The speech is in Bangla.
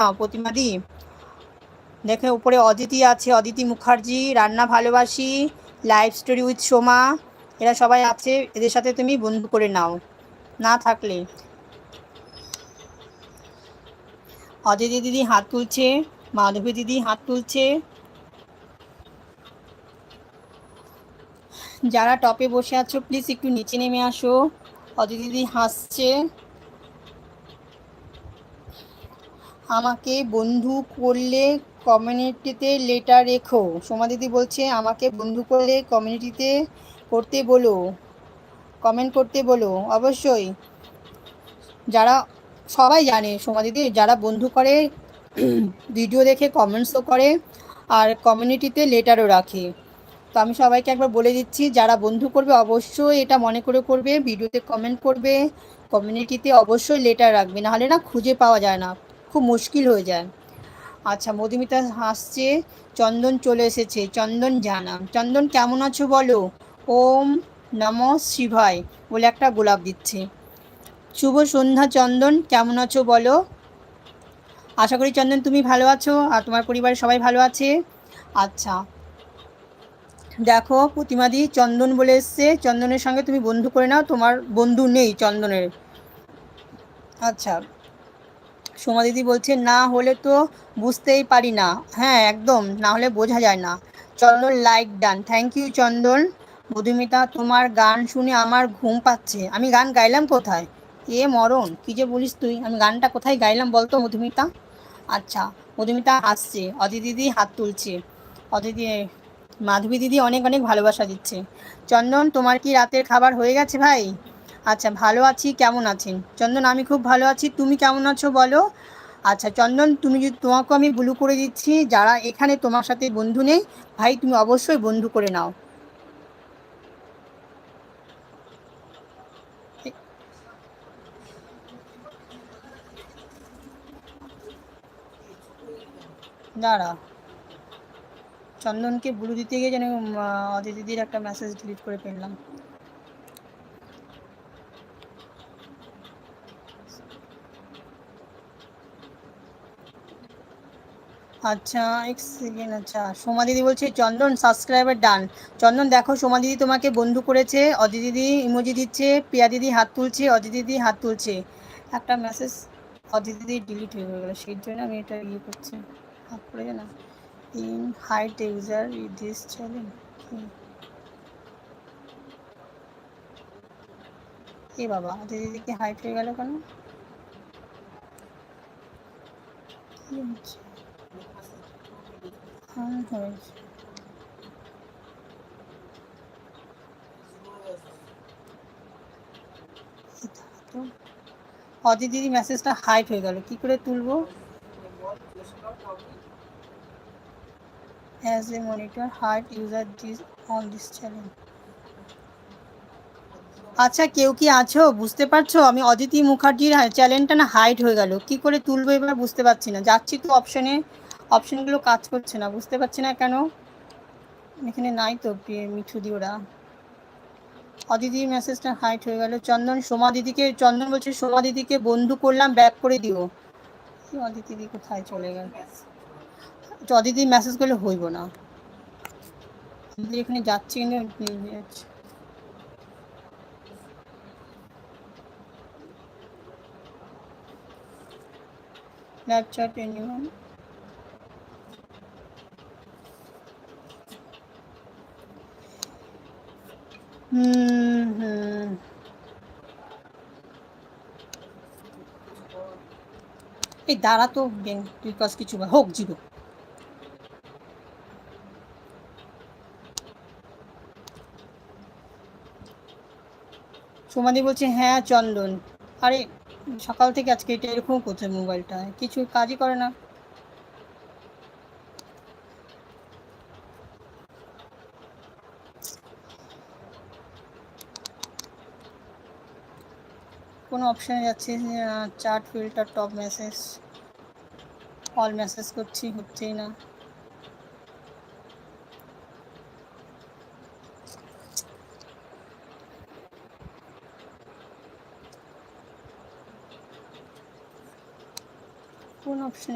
নাও প্রতিমাদি দেখে, উপরে অদিতি আছে, অদিতি মুখার্জি, রান্না ভালোবাসি লাইভ স্টোরি উইথ সোমা। এরা সবাই আছে, এদের সাথে তুমি বন্ধু করে নাও, না থাকলে। অদিতি দিদি হাত তুলছে, মাধবী দিদি হাত তুলছে। যারা টপে বসে আছো প্লিজ একটু নিচে নেমে আসো। অদিতি দিদি হাসছে। আমাকে বন্ধু করলে কমিউনিটিতে লেটার রেখো। সোমা দিদি বলছে, আমাকে বন্ধু করলে কমিউনিটিতে করতে বলো কমেন্ট করতে বলো। অবশ্যই। যারা, সবাই জানে সোমা দিদি, যারা বন্ধু করে, ভিডিও দেখে কমেন্টসও করে, আর কমিউনিটিতে লেটারও রাখে। তো আমি সবাইকে একবার বলে দিচ্ছি, যারা বন্ধু করবে অবশ্যই এটা মনে করে করবে, ভিডিওতে কমেন্ট করবে, কমিউনিটিতে অবশ্যই লেটার রাখবে, নাহলে না খুঁজে পাওয়া যায় না। খুব মুশকিল হয়ে যায়। আচ্ছা মধুমিতা হাসছে, চন্দন চলে এসেছে, চন্দন জানা চন্দন, কেমন আছো বলো? ওম নম শিভায় বলে একটা গোলাপ দিচ্ছে। শুভ সন্ধ্যা, চন্দন, কেমন আছো বলো? আশা করি চন্দন, তুমি ভালো আছো আর তোমার পরিবারের সবাই ভালো আছে? আচ্ছা। দেখো প্রতিমাদি চন্দন বলে এসছে। চন্দনের সঙ্গে তুমি বন্ধু করে নাও, তোমার বন্ধু নেই চন্দনের। আচ্ছা। সোমা দিদি বলছে, না হলে তো বুঝতেই পারি না। হ্যাঁ একদম, না হলে বোঝা যায় না। Chandan like done thank you Chandan. Madhumita, তোমার গান শুনে আমার ঘুম পাচ্ছে। আমি গান গাইলাম কোথায়? এ মরণ, কী যে বলিস তুই? আমি গানটা কোথায় গাইলাম বলতো মধুমিতা? আচ্ছা মধুমিতা আসছে। অদিতি দিদি হাত তুলছে। অদিতি, মাধবী দিদি অনেক অনেক ভালোবাসা দিচ্ছে। চন্দন, তোমার কি রাতের খাবার হয়ে গেছে ভাই? আচ্ছা ভালো আছি, কেমন আছেন? চন্দন, আমি খুব ভালো আছি, তুমি কেমন আছো বলো? আচ্ছা চন্দন, তুমি যদি তোমাকে আমি ব্লু করে দিচ্ছি, যারা এখানে তোমার সাথে বন্ধু নেই, ভাই, তুমি অবশ্যই বন্ধু করে নাও। দাঁড়া। চন্দনকে ব্লু দিতে গিয়ে যেন অদিতিদির একটা মেসেজ ডিলিট করে ফেললাম। আচ্ছা এক সেকেন্ড আচ্ছা। সোমা দিদি বলছে, চন্দন সাবস্ক্রাইবার ডান। চন্দন, দেখো, সোমা দিদি তোমাকে বন্ধু করেছে অদিতি দিদি ইমোজি দিচ্ছে পিয়া দিদি হাত তুলছে অদিতি দিদি হাত তুলছে। একটা মেসেজ অদিতি দিদি ডিলিট হয়ে গেলো, সেই জন্য আমি এটা ইয়ে করছি। হাত পড়ে না। In height user this channel এ বাবা অদিতি দিদি কি হাইট হয়ে গেল কেন? কি হচ্ছে? হয়েছে অদিতির মেসেজটা হাইট হয়ে গেল। কি করে তুলবো? Monitor height user this on this channel আচ্ছা কেউ কি আছো? বুঝতে পারছ? আমি অদিতি মুখার্জির চ্যানেলটা না হাইট হয়ে গেল। কি করে তুলবো এবার বুঝতে পারছি না। যাচ্ছি তো অপশনে অপশনগুলো কাজ করছে না। বুঝতে পারছি না কেন? এখানে নাই তো মিঠু দি ওরা। অদিতির মেসেজটা হাইট হয়ে গেল। চন্দন, সোমা দিদিকে, চন্দন বলছে, সোমা দিদিকে বন্ধু করলাম ব্যাক করে দিও। অদিতি দি কোথায় চলে গেল? অদিতির মেসেজ করলে হইব না। এখানে যাচ্ছি কিন্তু Snapchat anyone? হুম এই দাঁড়া তো কাজ কিছু হোক জিরো সোমাদি বলছে হ্যাঁ চন্দন। আরে সকাল থেকে আজকে এটা এরকম করছে মোবাইলটা, কিছু কাজই করে না। কোনো অপশানে যাচ্ছি chart filter top message all message করছি, হচ্ছেই না। কোন অপশন